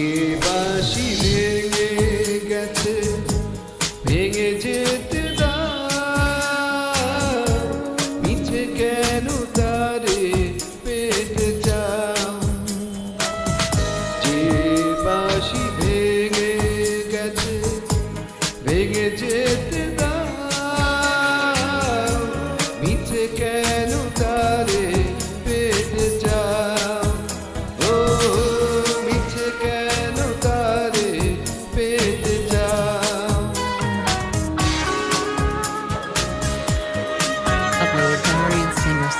যে বাসি ভেঙে গেছে, ভেঙে যেতে মিছে কেন তারে পেতে চাও? যে বাসি ভেঙে গেছে, ভেঙে যেতে দাও। মিছে কেন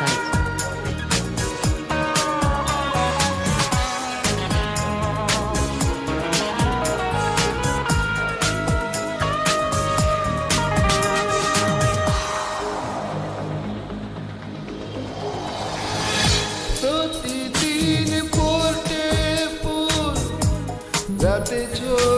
website. Let it go.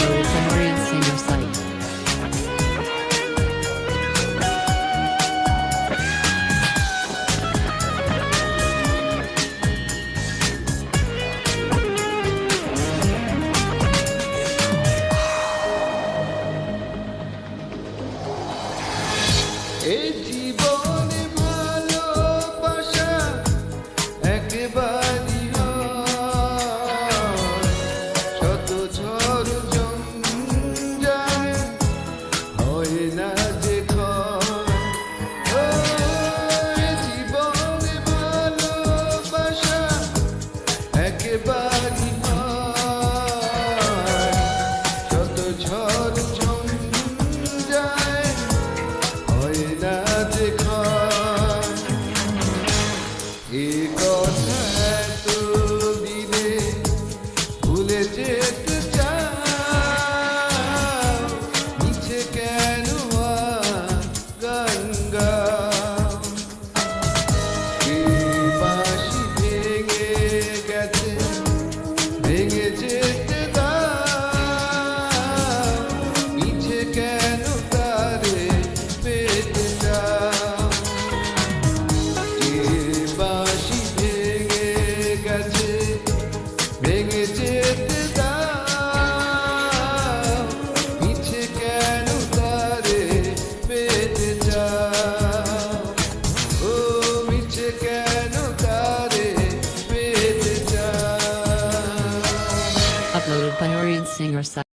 Rose and Real Singer site. एक Baharian singer